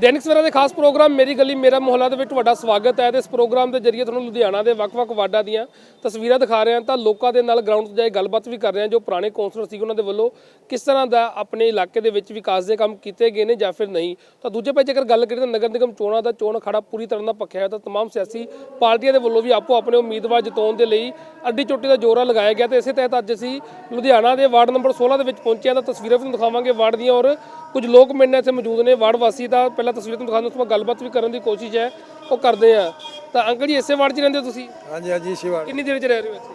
ਦੈਨਿਕ ਸਵੇਰਾ ਦੇ ਖਾਸ ਪ੍ਰੋਗਰਾਮ ਮੇਰੀ ਗਲੀ ਮੇਰਾ ਮੁਹੱਲਾ ਦੇ ਵਿੱਚ ਤੁਹਾਡਾ ਸਵਾਗਤ ਹੈ ਤੇ ਇਸ ਪ੍ਰੋਗਰਾਮ ਦੇ ਜਰੀਏ ਤੁਹਾਨੂੰ ਲੁਧਿਆਣਾ ਦੇ ਵੱਖ-ਵੱਖ ਵਾਰਡਾਂ ਦੀਆਂ ਤਸਵੀਰਾਂ ਦਿਖਾ ਰਹੇ ਹਾਂ ਤਾਂ ਲੋਕਾਂ ਦੇ ਨਾਲ ਗਰਾਊਂਡ 'ਤੇ ਕੇ ਗੱਲਬਾਤ ਵੀ ਕਰ ਰਹੇ ਹਾਂ ਜੋ ਪੁਰਾਣੇ ਕੌਂਸਲਰ ਸੀ ਉਹਨਾਂ ਦੇ ਵੱਲੋਂ ਕਿਸ ਤਰ੍ਹਾਂ ਦਾ ਆਪਣੇ ਇਲਾਕੇ ਦੇ ਵਿੱਚ ਵਿਕਾਸ ਦੇ ਕੰਮ ਕੀਤੇ ਗਏ ਨੇ ਜਾਂ ਫਿਰ ਨਹੀਂ। ਤਾਂ ਦੂਜੇ ਪਾਸੇ ਜੇਕਰ ਗੱਲ ਕਰੀਏ ਤਾਂ ਨਗਰ ਨਿਗਮ ਚੋਣਾਂ ਦਾ ਚੋਣ ਅਖਾੜਾ ਪੂਰੀ ਤਰ੍ਹਾਂ ਦਾ ਪੱਕਿਆ ਹੈ ਤਾਂ ਤਮਾਮ ਸਿਆਸੀ ਪਾਰਟੀਆਂ ਦੇ ਵੱਲੋਂ ਵੀ ਆਪੋ ਆਪਣੇ ਉਮੀਦਵਾਰ ਜਿਤਾਉਣ ਦੇ ਲਈ ਅੱਡੀ ਚੋਟੀ ਦਾ ਜੋਰਾ ਲਗਾਇਆ ਗਿਆ ਤੇ ਇਸੇ ਤਹਿਤ ਅੱਜ ਅਸੀਂ ਲੁਧਿਆਣਾ ਦੇ ਵਾਰਡ ਨੰਬਰ 16 ਦੇ ਵਿੱਚ ਪਹੁੰਚੇ ਹਾਂ ਤਾਂ ਤਸਵੀਰਾਂ ਵੀ ਤੁਹਾਨੂੰ ਦਿਖਾਵਾਂਗੇ ਵਾਰਡ ਦੀਆਂ ਔਰ ਕੁਝ ਲੋਕ ਮੇਰੇ ਨਾਲ ਇੱਥੇ ਮੌਜੂਦ ਨੇ ਵਾਰਡ ਵਾਸੀ ਦਾ ਪਹਿਲਾਂ ਤਸਵੀਰਾਂ ਤੁਹਾਨੂੰ ਦਿਖਾਉਣ ਉਸ ਤੋਂ ਬਾਅਦ ਗੱਲਬਾਤ ਵੀ ਕਰਨ ਦੀ ਕੋਸ਼ਿਸ਼ ਹੈ ਉਹ ਕਰਦੇ ਆ ਤਾਂ ਅੰਕਲ ਜੀ ਇਸੇ ਵਾਰਡ 'ਚ ਰਹਿੰਦੇ ਹੋ ਤੁਸੀਂ ਹਾਂਜੀ ਹਾਂਜੀ ਸ਼ਿਵਾ ਕਿੰਨੀ ਦੇਰ 'ਚ ਰਹਿ ਰਹੇ ਹੋ ਇੱਥੇ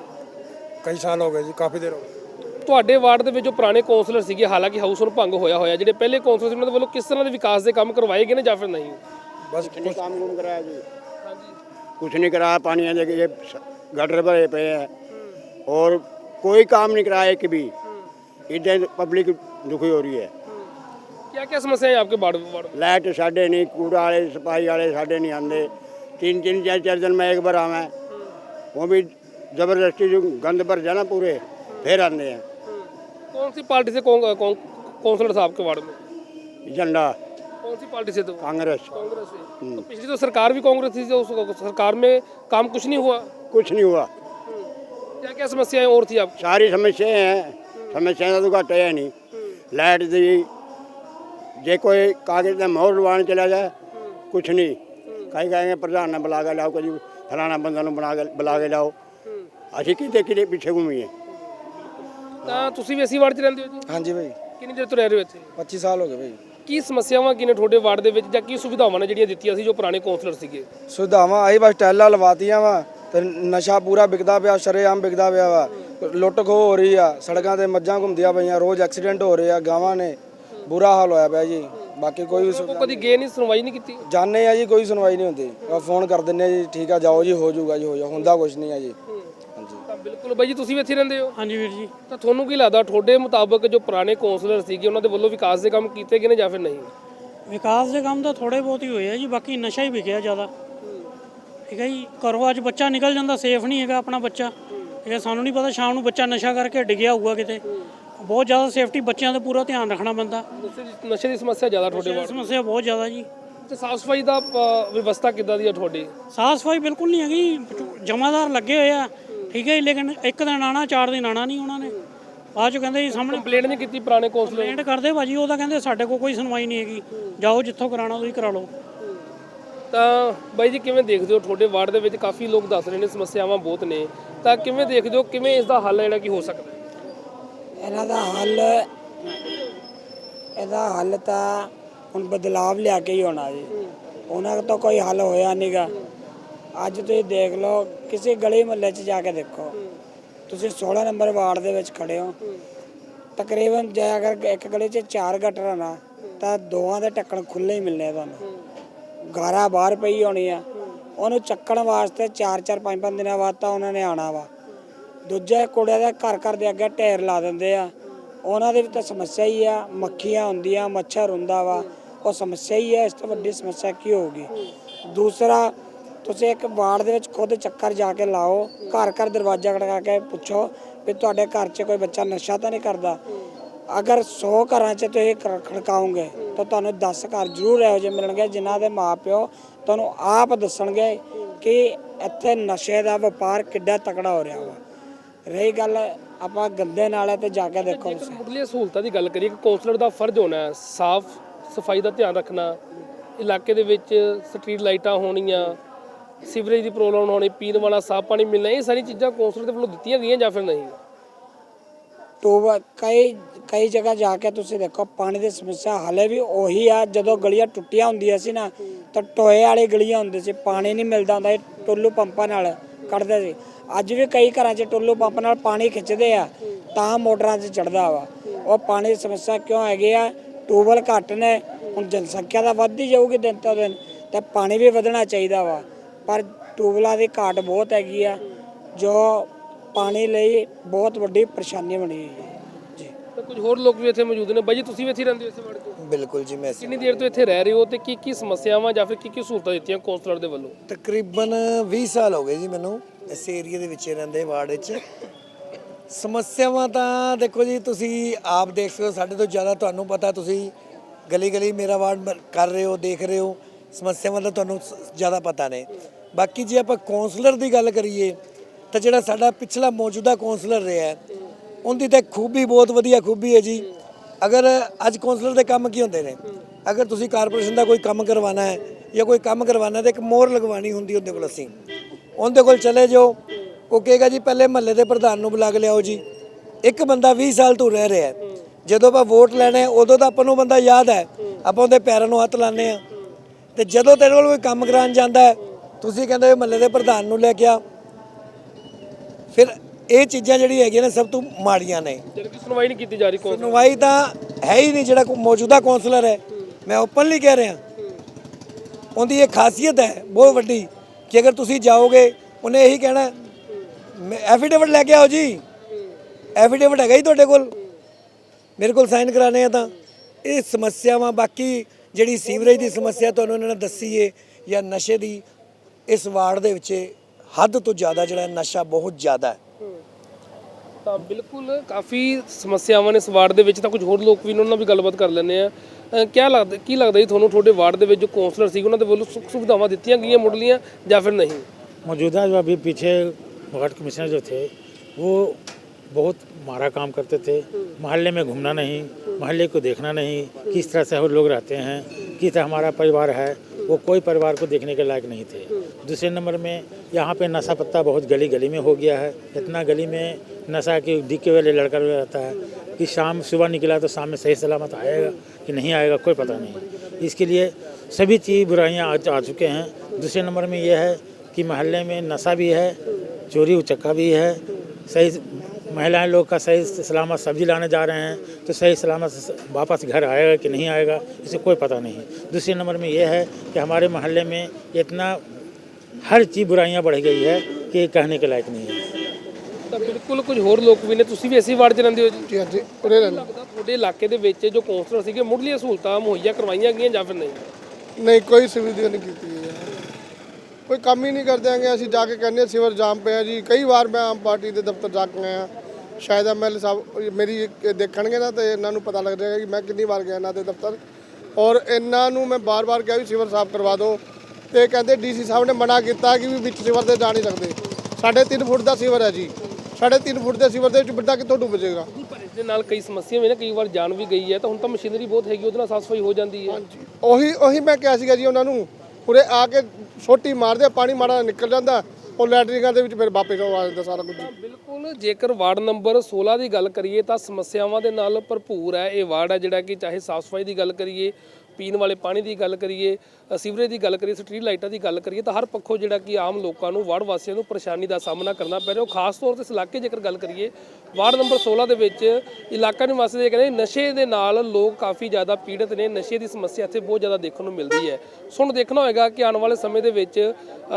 ਕਈ ਸਾਲ ਹੋ ਗਏ ਜੀ ਕਾਫੀ ਦੇਰ ਹੋ ਗਈ ਤੁਹਾਡੇ ਵਾਰਡ ਦੇ ਵਿੱਚ ਜੋ ਪੁਰਾਣੇ ਕੌਂਸਲਰ ਸੀਗੇ ਹਾਲਾਂਕਿ ਹਾਊਸ ਹੁਣ ਭੰਗ ਹੋਇਆ ਹੋਇਆ ਜਿਹੜੇ ਪਹਿਲੇ ਕੌਂਸਲਰ ਸੀ ਉਹਨਾਂ ਦੇ ਵੱਲੋਂ ਕਿਸ ਤਰ੍ਹਾਂ ਦੇ ਵਿਕਾਸ ਦੇ ਕੰਮ ਕਰਵਾਏ ਗਏ ਨੇ ਜਾਂ ਫਿਰ ਨਹੀਂ ਬਸ कुछ नहीं काम गुम कराया जी कुछ नहीं कराया पानी आ जाके ये गटर भरे पे है और कोई काम नहीं कराया कि भी इधर पब्लिक दुखी हो रही है क्या क्या समस्या है आपके वार्ड वार्ड में? लाइट साढ़े नहीं कूड़ा वाले सफाई वाले साढ़े नहीं आते तीन तीन चार चार दिन में एक बार आवे वो भी जबरदस्ती जो गंद भर जाना पूरे फिर आते हैं कौन सी पार्टी से कौन कौन काउंसलर साहब के वार्ड में झंडा कौन सी पार्टी से तो कांग्रेस कांग्रेस से तो पिछली तो सरकार भी कांग्रेस थी तो उस सरकार में काम कुछ नहीं हुआ कुछ नहीं हुआ क्या क्या समस्याएं और थी आपकी सारी समस्याएं हैं समस्याएं का तो घाटा है नहीं लाइट दी ਜੇ ਕੋਈ ਕਾਗਜ਼ ਦਾ ਮੋਹਰ ਲਵਾਉਣ ਚਲਾ ਜਾਏ ਕੁਛ ਨਹੀਂ। ਕਈ ਕਹਾਂਗੇ ਪ੍ਰਧਾਨ ਨੇ ਬੁਲਾ ਕੇ ਲਾਓ ਕੋਈ ਫਲਾਣਾ ਬੰਦਾ ਨੂੰ ਬਣਾ ਕੇ ਬੁਲਾ ਕੇ ਲਾਓ। ਅਸੀਂ ਕਿਤੇ ਕਿਤੇ ਪਿੱਛੇ ਘੁੰਮੀਏ। ਤਾਂ ਤੁਸੀਂ ਵੀ ਇਸੇ ਵਾਰਡ 'ਚ ਰਹਿੰਦੇ ਹੋ ਜੀ? ਹਾਂਜੀ ਭਾਈ ਕਿੰਨੀ ਦੇਰ ਤੋਂ ਰਹਿ ਰਹੇ ਹੋ ਇੱਥੇ? 25 ਸਾਲ ਹੋ ਗਏ ਭਾਈ ਕੀ ਸਮੱਸਿਆਵਾਂ ਕੀ ਨੇ ਤੁਹਾਡੇ ਵਾਰਡ ਦੇ ਵਿੱਚ ਜਾਂ ਕੀ ਸੁਵਿਧਾਵਾਂ ਨੇ ਜਿਹੜੀਆਂ ਦਿੱਤੀਆਂ ਸੀ ਜੋ ਪੁਰਾਣੇ ਕੌਂਸਲਰ ਸੀਗੇ? ਸੁਵਿਧਾਵਾਂ ਆਈ ਬਸ ਟੈਲਾਂ ਲਵਾਤੀਆਂ ਵਾ ਤੇ ਨਸ਼ਾ ਪੂਰਾ ਵਿਕਦਾ ਪਿਆ ਸ਼ਰੇਆਮ ਵਿਕਦਾ ਪਿਆ ਵਾ। ਲੁੱਟ ਖੋਹ ਹੋ ਰਹੀ ਆ ਸੜਕਾਂ ਤੇ ਮੱਝਾਂ ਘੁੰਮਦੀਆਂ ਪਈਆਂ ਰੋਜ਼ ਐਕਸੀਡੈਂਟ ਹੋ ਰਹੇ ਆ ਗਾਵਾਂ ਨੇ। ਬੁਰਾ ਹਾਲ ਹੋਇਆ ਪਿਆ ਜੀ। ਬਾਕੀ ਕੋਈ ਉਹ ਕਦੀ ਗਏ ਨਹੀਂ ਸੁਣਵਾਈ ਨਹੀਂ ਕੀਤੀ? ਜਾਣੇ ਆ ਜੀ ਕੋਈ ਸੁਣਵਾਈ ਨਹੀਂ ਹੁੰਦੀ। ਆ ਫੋਨ ਕਰ ਦਿੰਨੇ ਆ ਜੀ ਠੀਕ ਆ ਜਾਓ ਜੀ ਹੋ ਜਾਊਗਾ ਜੀ ਹੋ ਜਾ ਹੁੰਦਾ ਕੁਝ ਨਹੀਂ ਆ ਜੀ। ਹਾਂਜੀ। ਤਾਂ ਬਿਲਕੁਲ ਬਾਈ ਜੀ ਤੁਸੀਂ ਵੀ ਇੱਥੇ ਰਹਿੰਦੇ ਹੋ? ਹਾਂਜੀ ਵੀਰ ਜੀ। ਤਾਂ ਤੁਹਾਨੂੰ ਕੀ ਲੱਗਦਾ ਤੁਹਾਡੇ ਮੁਤਾਬਕ ਜੋ ਪੁਰਾਣੇ ਕੌਂਸਲਰ ਸੀਗੇ ਉਹਨਾਂ ਦੇ ਵੱਲੋਂ ਵਿਕਾਸ ਦੇ ਕੰਮ ਕੀਤੇ ਗਏ ਨੇ ਜਾਂ ਫਿਰ ਨਹੀਂ? ਵਿਕਾਸ ਦੇ ਕੰਮ ਤਾਂ ਥੋੜੇ ਬਹੁਤ ਹੀ ਹੋਏ ਆ ਜੀ ਬਾਕੀ ਨਸ਼ਾ ਹੀ ਵਿਕਿਆ ਜ਼ਿਆਦਾ। ਠੀਕ ਹੈ ਜੀ ਘਰੋਂ ਅੱਜ ਬੱਚਾ ਨਿਕਲ ਜਾਂਦਾ ਸੇਫ ਨਹੀਂ ਹੈਗਾ ਆਪਣਾ ਬੱਚਾ। ਠੀਕ ਹੈ ਸਾਨੂੰ ਨਹੀਂ ਪਤਾ ਸ਼ਾਮ ਨੂੰ ਬੱਚਾ ਨਸ਼ਾ ਕਰਕੇ ਡਿੱਗਿਆ ਹੋਊਗਾ ਕਿਤੇ। ਬਹੁਤ ਜ਼ਿਆਦਾ ਸੇਫਟੀ ਬੱਚਿਆਂ ਦਾ ਪੂਰਾ ਧਿਆਨ ਰੱਖਣਾ ਪੈਂਦਾ। ਨਸ਼ੇ ਦੀ- ਸਮੱਸਿਆ ਜ਼ਿਆਦਾ ਤੁਹਾਡੇ ਵਾਰਡ ਸਮੱਸਿਆ ਬਹੁਤ ਜ਼ਿਆਦਾ ਜੀ। ਤੇ ਸਾਫ਼ ਸਫ਼ਾਈ ਦਾ ਅ, ਵਿਵਸਥਾ ਕਿੱਦਾਂ ਦੀ ਹੈ ਤੁਹਾਡੀ? ਸਾਫ਼ ਸਫ਼ਾਈ ਬਿਲਕੁਲ ਨਹੀਂ ਹੈਗੀ। ਜਮਾਦਾਰ ਲੱਗੇ ਹੋਏ ਆ। ਠੀਕ ਹੈ ਜੀ, ਲੇਕਿਨ ਇੱਕ ਦਿਨ ਆਣਾ ਚਾਰ ਦਿਨ ਆਣਾ ਨਹੀਂ ਉਹਨਾਂ ਨੇ। ਬਾਅਦ ਚ ਕਹਿੰਦੇ ਜੀ ਸਾਹਮਣੇ ਕੰਪਲੇਂਟ ਨਹੀਂ ਕੀਤੀ ਪੁਰਾਣੇ ਕੌਂਸਲਰ ਕੰਪਲੇਂਟ ਕਰਦੇ ਭਾਜੀ ਉਹ ਤਾਂ ਕਹਿੰਦੇ ਸਾਡੇ ਕੋਲ ਕੋਈ ਸੁਣਵਾਈ ਨਹੀਂ ਹੈਗੀ। ਜਾਓ ਜਿੱਥੋਂ ਕਰਾਣਾ ਤੁਸੀਂ ਕਰਾ ਲਓ। ਤਾਂ ਬਾਈ ਜੀ ਕਿਵੇਂ ਦੇਖਦੇ ਹੋ? ਤੁਹਾਡੇ ਵਾਰਡ ਦੇ ਵਿੱਚ ਕਾਫੀ ਲੋਕ ਦੱਸ ਰਹੇ ਨੇ ਸਮੱਸਿਆਵਾਂ ਬਹੁਤ ਨੇ। ਤਾਂ ਕਿਵੇਂ ਦੇਖਦੇ ਹੋ? ਕਿਵੇਂ ਇਸ ਦਾ ਹੱਲ ਜਿਹੜਾ ਕੀ ਹੋ ਸਕਦਾ ਹੈ? ਇਹਨਾਂ ਦਾ ਹੱਲ, ਇਹਦਾ ਹੱਲ ਤਾਂ ਹੁਣ ਬਦਲਾਵ ਲਿਆ ਕੇ ਹੀ ਹੋਣਾ ਜੀ। ਉਹਨਾਂ ਤੋਂ ਕੋਈ ਹੱਲ ਹੋਇਆ ਨਹੀਂਗਾ ਅੱਜ ਤੁਸੀਂ ਦੇਖ ਲਓ, ਕਿਸੇ ਗਲੀ ਮੁਹੱਲੇ 'ਚ ਜਾ ਕੇ ਦੇਖੋ। ਤੁਸੀਂ 16 ਨੰਬਰ ਵਾਰਡ ਦੇ ਵਿੱਚ ਖੜੇ ਹੋ। ਤਕਰੀਬਨ ਜੇ ਅਗਰ ਇੱਕ ਗਲੀ 'ਚ ਚਾਰ ਗਟਰ ਨਾ, ਤਾਂ ਦੋਵਾਂ ਦੇ ਢੱਕਣ ਖੁੱਲੇ ਹੀ ਮਿਲਨੇ ਤੁਹਾਨੂੰ। ਗਾਰਾ ਬਾਹਰ ਪਈ ਹੋਣੀ ਆ। ਉਹਨੂੰ ਚੱਕਣ ਵਾਸਤੇ 4-4 5-5 ਦਿਨਾਂ ਬਾਅਦ ਤਾਂ ਉਹਨਾਂ ਨੇ ਆਣਾ ਵਾ। ਦੂਜੇ ਕੁੜੇ ਦੇ ਘਰ ਘਰ ਦੇ ਅੱਗੇ ਢੇਰ ਲਾ ਦਿੰਦੇ ਆ। ਉਹਨਾਂ ਦੇ ਵੀ ਤਾਂ ਸਮੱਸਿਆ ਹੀ ਆ, ਮੱਖੀਆਂ ਹੁੰਦੀਆਂ, ਮੱਛਰ ਹੁੰਦਾ ਵਾ, ਉਹ ਸਮੱਸਿਆ ਹੀ ਹੈ ਇਸ ਤੋਂ ਵੱਡੀ ਸਮੱਸਿਆ ਕੀ ਹੋਊਗੀ? ਦੂਸਰਾ, ਤੁਸੀਂ ਇੱਕ ਵਾਰਡ ਦੇ ਵਿੱਚ ਖੁਦ ਚੱਕਰ ਜਾ ਕੇ ਲਾਓ, ਘਰ ਘਰ ਦਰਵਾਜ਼ਾ ਖੜਕਾ ਕੇ ਪੁੱਛੋ ਵੀ ਤੁਹਾਡੇ ਘਰ 'ਚ ਕੋਈ ਬੱਚਾ ਨਸ਼ਾ ਤਾਂ ਨਹੀਂ ਕਰਦਾ? ਅਗਰ 100 ਘਰਾਂ 'ਚ ਤੁਸੀਂ ਖੜ- ਖੜਕਾਓਗੇ, ਤਾਂ ਤੁਹਾਨੂੰ 10 ਘਰ ਜ਼ਰੂਰ ਇਹੋ ਜਿਹੇ ਮਿਲਣਗੇ ਜਿਨ੍ਹਾਂ ਦੇ ਮਾਪਿਓ ਤੁਹਾਨੂੰ ਆਪ ਦੱਸਣਗੇ ਕਿ ਇੱਥੇ ਨਸ਼ੇ ਦਾ ਵਪਾਰ ਕਿੱਡਾ ਤਕੜਾ ਹੋ ਰਿਹਾ ਵਾ। ਰਹੀ ਗੱਲ ਆਪਾਂ ਗੰਦੇ ਨਾਲੇ ਤੇ ਜਾ ਕੇ ਦੇਖੋ ਜੇਕਰ ਮੁੱਢਲੀਆਂ ਸਹੂਲਤਾਂ ਦੀ ਗੱਲ ਕਰੀਏ ਕਿ ਕੌਂਸਲਰ ਦਾ ਫਰਜ਼ ਹੋਣਾ ਹੈ ਸਾਫ਼ ਸਫ਼ਾਈ ਦਾ ਧਿਆਨ ਰੱਖਣਾ ਇਲਾਕੇ ਦੇ ਵਿੱਚ ਸਟਰੀਟ ਲਾਈਟਾਂ ਹੋਣੀਆਂ ਸੀਵਰੇਜ ਦੀ ਪ੍ਰੋਬਲਮ ਹੋਣੀ ਪੀਣ ਵਾਲਾ ਸਾਫ਼ ਪਾਣੀ ਮਿਲਣਾ ਇਹ ਸਾਰੀ ਚੀਜ਼ਾਂ ਕੌਂਸਲਰ ਦੇ ਵੱਲੋਂ ਦਿੱਤੀਆਂ ਗਈਆਂ ਜਾਂ ਫਿਰ ਨਹੀਂ? ਟੂਬ ਕਈ ਕਈ ਜਗ੍ਹਾ ਜਾ ਕੇ ਤੁਸੀਂ ਦੇਖੋ ਪਾਣੀ ਦੀ ਸਮੱਸਿਆ ਹਾਲੇ ਵੀ ਉਹੀ ਆ ਜਦੋਂ ਗਲੀਆਂ ਟੁੱਟੀਆਂ ਹੁੰਦੀਆਂ ਸੀ ਨਾ ਤਾਂ ਟੋਏ ਵਾਲੀ ਗਲੀਆਂ ਹੁੰਦੀ ਸੀ ਪਾਣੀ ਨਹੀਂ ਮਿਲਦਾ ਹੁੰਦਾ ਇਹ ਟੁੱਲੂ ਪੰਪਾਂ ਨਾਲ ਕੱਢਦੇ ਸੀ। ਅੱਜ ਵੀ ਕਈ ਘਰਾਂ 'ਚ ਟੁੱਲੂ ਪੰਪ ਨਾਲ ਪਾਣੀ ਖਿੱਚਦੇ ਆ ਤਾਂ ਮੋਟਰਾਂ 'ਚ ਚੜਦਾ ਵਾ। ਉਹ ਪਾਣੀ ਦੀ ਸਮੱਸਿਆ ਕਿਉਂ ਹੈਗੀ ਆ? ਟੂਬਲ ਘੱਟ ਨੇ ਹੁਣ ਜਨਸੰਖਿਆ ਤਾਂ ਵੱਧਦੀ ਜਾਊਗੀ ਦਿਨ ਤੋਂ ਦਿਨ ਤੇ ਪਾਣੀ ਵੀ ਵਧਣਾ ਚਾਹੀਦਾ ਵਾ। ਪਰ ਟੂਬਲਾਂ ਦੀ ਘਾਟ ਬਹੁਤ ਹੈਗੀ ਆ ਜੋ ਪਾਣੀ ਲਈ ਬਹੁਤ ਵੱਡੀ ਪਰੇਸ਼ਾਨੀ ਬਣੀ ਹੋਈ ਹੈ। ਜੀ। ਤਾਂ ਕੁਝ ਹੋਰ ਲੋਕ ਵੀ ਇੱਥੇ ਮੌਜੂਦ ਨੇ। ਬਾਈ ਜੀ ਤੁਸੀਂ ਵੀ ਇੱਥੇ ਰਹਿੰਦੇ ਹੋ ਇਸੇ 'ਚ ਬਿਲਕੁਲ ਜੀ ਮੈਂ ਕਿੰਨੀ ਦੇਰ ਤੋਂ ਇੱਥੇ ਰਹਿ ਰਹੇ ਹੋ ਤੇ ਕੀ ਕੀ ਸਮੱਸਿਆਵਾਂ ਜਾਂ ਫਿਰ ਕੀ ਕੀ ਸਹੂਲਤਾਂ ਦਿੱਤੀਆਂ ਕੌਂਸਲਰ ਦੇ ਵੱਲੋਂ? ਤਕਰੀਬਨ 20 ਸਾਲ ਹੋ ਗਏ ਜੀ ਮੈਨੂੰ। ਇਸ ਏਰੀਆ ਦੇ ਵਿੱਚ ਰਹਿੰਦੇ ਵਾਰਡ ਵਿੱਚ। ਸਮੱਸਿਆਵਾਂ ਤਾਂ ਦੇਖੋ ਜੀ ਤੁਸੀਂ ਆਪ ਦੇਖ ਸਕਦੇ ਹੋ ਸਾਡੇ ਤੋਂ ਜ਼ਿਆਦਾ ਤੁਹਾਨੂੰ ਪਤਾ ਤੁਸੀਂ ਗਲੀ ਗਲੀ ਮੇਰਾ ਵਾਰਡ ਕਰ ਰਹੇ ਹੋ ਦੇਖ ਰਹੇ ਹੋ ਸਮੱਸਿਆਵਾਂ ਦਾ ਤੁਹਾਨੂੰ ਜ਼ਿਆਦਾ ਪਤਾ ਨੇ। ਬਾਕੀ ਜੇ ਆਪਾਂ ਕਾਉਂਸਲਰ ਦੀ ਗੱਲ ਕਰੀਏ ਤਾਂ ਜਿਹੜਾ ਸਾਡਾ ਪਿਛਲਾ ਮੌਜੂਦਾ ਕਾਉਂਸਲਰ ਰਿਹਾ ਹੈ, ਉਹਦੀ ਤਾਂ ਖੂਬੀ ਬਹੁਤ ਵਧੀਆ ਖੂਬੀ ਹੈ ਜੀ। ਅਗਰ ਅੱਜ ਕਾਉਂਸਲਰ ਦੇ ਕੰਮ ਕੀ ਹੁੰਦੇ ਨੇ? ਅਗਰ ਤੁਸੀਂ ਕਾਰਪੋਰੇਸ਼ਨ ਦਾ ਕੋਈ ਕੰਮ ਕਰਵਾਉਣਾ ਹੈ ਜਾਂ ਕੋਈ ਕੰਮ ਕਰਵਾਉਣਾ ਹੈ ਤਾਂ ਇੱਕ ਮੋਹਰ ਲਗਵਾਉਣੀ ਹੁੰਦੀ ਉਹਦੇ ਕੋਲ ਅਸੀਂ। ਉਹਦੇ ਕੋਲ ਚਲੇ ਜਾਓ। ਉਹ ਕਹੇਗਾ ਜੀ ਪਹਿਲੇ ਮਹੱਲੇ ਦੇ ਪ੍ਰਧਾਨ ਨੂੰ ਬੁਲਾ ਕੇ ਲਿਆਓ ਜੀ। ਇੱਕ ਬੰਦਾ 20 ਸਾਲ ਤੋਂ ਰਹਿ ਰਿਹਾ ਜਦੋਂ ਆਪਾਂ ਵੋਟ ਲੈਣੇ ਉਦੋਂ ਤਾਂ ਆਪਾਂ ਨੂੰ ਬੰਦਾ ਯਾਦ ਹੈ। ਆਪਾਂ ਉਹਦੇ ਪੈਰਾਂ ਨੂੰ ਹੱਥ ਲਾਉਂਦੇ ਆ ਤੇ ਜਦੋਂ ਤੇਰੇ ਕੋਲ ਕੋਈ ਕੰਮ ਕਰਾਉਣ ਜਾਂਦਾ ਤੁਸੀਂ ਕਹਿੰਦੇ ਹੋ ਮਹੱਲੇ ਦੇ ਪ੍ਰਧਾਨ ਨੂੰ ਲੈ ਕੇ ਆ। ਫਿਰ ਇਹ ਚੀਜ਼ਾਂ ਜਿਹੜੀ ਹੈਗੀਆਂ ਨੇ ਸਭ ਤੋਂ ਮਾੜੀਆਂ ਨੇ। ਜਿਹੜੀ ਕਿ ਸੁਣਵਾਈ ਨਹੀਂ ਕੀਤੀ ਜਾ ਰਹੀ ਕੌਣ ਸੁਣਵਾਈ ਤਾਂ ਹੈ ਹੀ ਨਹੀਂ ਜਿਹੜਾ ਮੌਜੂਦਾ ਕਾਉਂਸਲਰ ਹੈ। ਮੈਂ ਓਪਨਲੀ ਕਹਿ ਰਿਹਾ। ਉਹਦੀ ਇਹ ਖਾਸੀਅਤ ਹੈ ਬਹੁਤ ਵੱਡੀ। ਜੇਕਰ ਤੁਸੀਂ ਜਾਓਗੇ, ਉਹਨੇ ਇਹੀ ਕਹਿਣਾ ਐਫੀਡੇਵਿਟ ਲੈ ਕੇ ਆਓ ਜੀ। ਐਫੀਡੇਵਿਟ ਹੈਗਾ ਹੀ ਤੁਹਾਡੇ ਕੋਲ। ਮੇਰੇ ਕੋਲ ਸਾਈਨ ਕਰਾਣੇ ਆ ਤਾਂ। ਇਹ ਸਮੱਸਿਆਵਾਂ, ਬਾਕੀ ਜਿਹੜੀ ਸੀਵਰੇਜ ਦੀ ਸਮੱਸਿਆ ਤੁਹਾਨੂੰ ਉਹਨਾਂ ਨੇ ਦੱਸੀ ਏ, ਜਾਂ ਨਸ਼ੇ ਦੀ, ਇਸ ਵਾਰਡ ਦੇ ਵਿੱਚ ਹੱਦ ਤੋਂ ਜ਼ਿਆਦਾ ਜਿਹੜਾ ਨਸ਼ਾ ਬਹੁਤ ਜ਼ਿਆਦਾ ਹੈ। ਤਾਂ ਬਿਲਕੁਲ ਕਾਫੀ ਸਮੱਸਿਆਵਾਂ ਨੇ ਇਸ ਵਾਰਡ ਦੇ ਵਿੱਚ, ਤਾਂ ਕੁਝ ਹੋਰ ਲੋਕ ਵੀ ਉਹਨਾਂ ਨਾਲ ਵੀ ਗੱਲਬਾਤ ਕਰ ਲੈਂਦੇ ਆ ਕੀ ਲੱਗਦਾ ਕੀ ਲੱਗਦਾ ਜੀ ਤੁਹਾਨੂੰ ਤੁਹਾਡੇ ਵਾਰਡ ਦੇ ਵਿੱਚ ਜੋ ਕਾਉਂਸਲਰ ਸੀ ਉਹਨਾਂ ਦੇ ਵੱਲੋਂ ਸੁੱਖ ਸੁਵਿਧਾਵਾਂ ਦਿੱਤੀਆਂ ਗਈਆਂ ਮੁੱਢਲੀਆਂ ਜਾਂ ਫਿਰ ਨਹੀਂ मौजूदा जो अभी पीछे वार्ड कमिश्नर जो थे वो बहुत मारा काम करते थे मोहल्ले में घूमना नहीं मोहल्ले को देखना नहीं किस तरह से हम लोग रहते हैं किस तरह हमारा परिवार है वो कोई परिवार को देखने के लायक नहीं थे दूसरे नंबर में यहाँ पे नशा पत्ता बहुत गली गली में हो गया है इतना गली में नशा के डिक्के वाले लड़का रहता है कि शाम सुबह निकला तो शाम में सही सलामत आएगा कि नहीं आएगा कोई पता नहीं। इसके लिए सभी चीज़ बुराइयाँ आ, आ चुके हैं। दूसरे नंबर में यह है कि मोहल्ले में नशा भी है चोरी उचक्का भी है। सही महिलाएँ लोग का सही सलामत सब्ज़ी लाने जा रहे हैं तो सही सलामत वापस घर आएगा कि नहीं आएगा इसे कोई पता नहीं। दूसरे नंबर में यह है कि हमारे मोहल्ले में इतना हर चीज़ बुराइयाँ बढ़ गई है कि कहने के लायक नहीं है। ਤਾਂ ਬਿਲਕੁਲ ਕੁਝ ਹੋਰ ਲੋਕ ਵੀ ਨੇ ਤੁਸੀਂ ਵੀ ਇਸੇ ਵਾਰਡ 'ਚ ਰਹਿੰਦੇ ਹੋ ਜੀ? ਜੀ ਹਾਂਜੀ ਉਰੇ ਰਹਿੰਦੇ ਲੱਗਦਾ ਤੁਹਾਡੇ ਇਲਾਕੇ ਦੇ ਵਿੱਚ ਜੋ ਕਾਉਂਸਲਰ ਸੀਗੇ ਮੁੱਢਲੀਆਂ ਸਹੂਲਤਾਂ ਮੁਹੱਈਆ ਕਰਵਾਈਆਂ ਗਈਆਂ ਜਾਂ ਫਿਰ ਨਹੀਂ? ਨਹੀਂ ਕੋਈ ਸੁਵਿਧਾ ਨਹੀਂ ਕੀਤੀ ਗਈ ਹੈ। ਕੋਈ ਕੰਮ ਹੀ ਨਹੀਂ ਕਰਦੇ ਆਂਗੇ ਅਸੀਂ ਜਾ ਕੇ ਕਹਿੰਦੇ ਹਾਂ ਸਿਵਰ ਜਾਮ ਪਿਆ ਜੀ। ਕਈ ਵਾਰ ਮੈਂ ਆਮ ਪਾਰਟੀ ਦੇ ਦਫ਼ਤਰ ਜਾ ਕੇ ਆਇਆ। ਸ਼ਾਇਦ ਐਮਐਲਏ ਸਾਹਿਬ ਮੇਰੀ ਦੇਖਣਗੇ ਨਾ ਤੇ ਇਹਨਾਂ ਨੂੰ ਪਤਾ ਲੱਗ ਜਾਏਗਾ ਕਿ ਮੈਂ ਕਿੰਨੀ ਵਾਰ ਗਿਆ ਇਹਨਾਂ ਦੇ ਦਫ਼ਤਰ। ਔਰ ਇਹਨਾਂ ਨੂੰ ਮੈਂ ਬਾਰ-ਬਾਰ ਕਿਹਾ ਵੀ ਸਿਵਰ ਸਾਫ਼ ਕਰਵਾ ਦਿਓ। ਤੇ ਕਹਿੰਦੇ ਡੀਸੀ ਸਾਹਿਬ ਨੇ ਮਨਾ ਕੀਤਾ ਕਿ ਵੀ ਵਿੱਚ ਸਿਵਰ ਤੇ ਜਾ ਨਹੀਂ ਸਕਦੇ। ਸਾਢੇ ਤਿੰਨ ਫੁੱਟ ਦਾ ਸਿਵਰ ਹੈ ਜੀ। ਸਾਢੇ ਤਿੰਨ ਫੁੱਟ ਦੇ ਸਿਵਰ ਦੇ ਵਿੱਚ ਬੰਦਾ ਕਿੱਥੋਂ ਡੁੱਬ ਜਾਏਗਾ? ਪਰ ਇਸ ਦੇ ਨਾਲ ਕਈ ਸਮੱਸਿਆ ਵੀ ਨੇ ਕਈ ਵਾਰ ਜਾਨ ਵੀ ਗਈ ਹੈ ਤਾਂ ਹੁਣ ਤਾਂ ਮਸ਼ੀਨਰੀ ਬਹੁਤ ਹੈਗੀ ਉਹਦੇ ਨਾਲ ਸਾਫ਼ ਸਫ਼ਾਈ ਹੋ ਜਾਂਦੀ ਹੈ। ਹਾਂਜੀ। ਉਹੀ ਉਹੀ ਮੈਂ ਕਿਹਾ ਸੀਗਾ ਜੀ ਉਹਨਾਂ ਨੂੰ ਉਰੇ ਆ ਕੇ ਛੋਟੀ ਮਾਰਦੇ ਪਾਣੀ ਮਾੜਾ ਨਿਕਲ ਜਾਂਦਾ ਉਹ ਲੈਟਰਿੰਗਾਂ ਦੇ ਵਿੱਚ ਫਿਰ ਵਾਪਸ ਆ ਜਾਂਦਾ ਸਾਰਾ ਕੁਝ। ਤਾਂ ਬਿਲਕੁਲ ਜੇਕਰ ਵਾਰਡ ਨੰਬਰ 16 ਦੀ ਗੱਲ ਕਰੀਏ ਤਾਂ ਸਮੱਸਿਆਵਾਂ ਦੇ ਨਾਲ ਭਰਪੂਰ ਹੈ ਇਹ ਵਾਰਡ ਹੈ ਜਿਹੜਾ ਕਿ ਚਾਹੇ ਸਾਫ਼ ਸਫ਼ਾਈ ਦੀ ਗੱਲ ਕਰੀਏ ਪੀਣ ਵਾਲੇ ਪਾਣੀ ਦੀ ਗੱਲ ਕਰੀਏ ਸੀਵਰੇਜ ਦੀ ਗੱਲ ਕਰੀਏ, ਸਟਰੀਟ ਲਾਈਟਾਂ ਦੀ ਗੱਲ ਕਰੀਏ, ਤਾਂ ਹਰ ਪੱਖੋਂ ਜਿਹੜਾ ਕਿ ਆਮ ਲੋਕਾਂ ਨੂੰ, ਵਾਰਡ ਵਾਸੀਆਂ ਨੂੰ ਪਰੇਸ਼ਾਨੀ ਦਾ ਸਾਹਮਣਾ ਕਰਨਾ ਪੈ ਰਿਹਾ। ਉਹ ਖਾਸ ਤੌਰ ਤੇ ਇਸ ਇਲਾਕੇ ਜੇਕਰ ਗੱਲ ਕਰੀਏ, ਵਾਰਡ ਨੰਬਰ 16 ਦੇ ਵਿੱਚ ਇਲਾਕਾ ਨਿਵਾਸੀ ਦੇ ਕਹਿੰਦੇ ਨਸ਼ੇ ਦੇ ਨਾਲ ਲੋਕ ਕਾਫੀ ਜ਼ਿਆਦਾ ਪੀੜਤ ਨੇ, ਨਸ਼ੇ ਦੀ ਸਮੱਸਿਆ ਇੱਥੇ ਬਹੁਤ ਜ਼ਿਆਦਾ ਦੇਖਣ ਨੂੰ ਮਿਲਦੀ ਹੈ। ਸੋ ਦੇਖਣਾ ਹੋਏਗਾ ਕਿ ਆਉਣ ਵਾਲੇ ਸਮੇਂ ਦੇ ਵਿੱਚ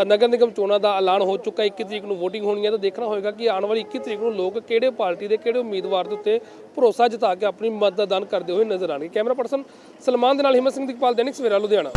ਨਗਰ ਨਿਗਮ ਚੋਣਾਂ ਦਾ ਐਲਾਨ ਹੋ ਚੁੱਕਾ 21 ਤਰੀਕ ਨੂੰ VOTING ਹੋਣੀ ਹੈ, ਤਾਂ ਦੇਖਣਾ ਹੋਏਗਾ ਕਿ ਆਉਣ ਵਾਲੀ 21 ਤਰੀਕ ਨੂੰ ਲੋਕ ਕਿਹੜੇ ਪਾਰਟੀ ਦੇ, ਕਿਹੜੇ ਉਮੀਦਵਾਰ ਦੇ ਉੱਤੇ ਭਰੋਸਾ ਜਤਾ ਕੇ ਆਪਣੀ ਮਤਦਾਨ ਕਰਦੇ ਹੋਏ ਨਜ਼ਰ ਆਣਗੇ ਕੈਮਰਾ ਪਰਸਨ ਸਲਮਾਨ ਦੇ ਨਾਲ ਹਿੰਮਤ ਸਿੰਘ ਦੀਪਾਲ ਦੈਨਿਕ ਸਵੇਰਾ ਲੁਧਿਆਣਾ।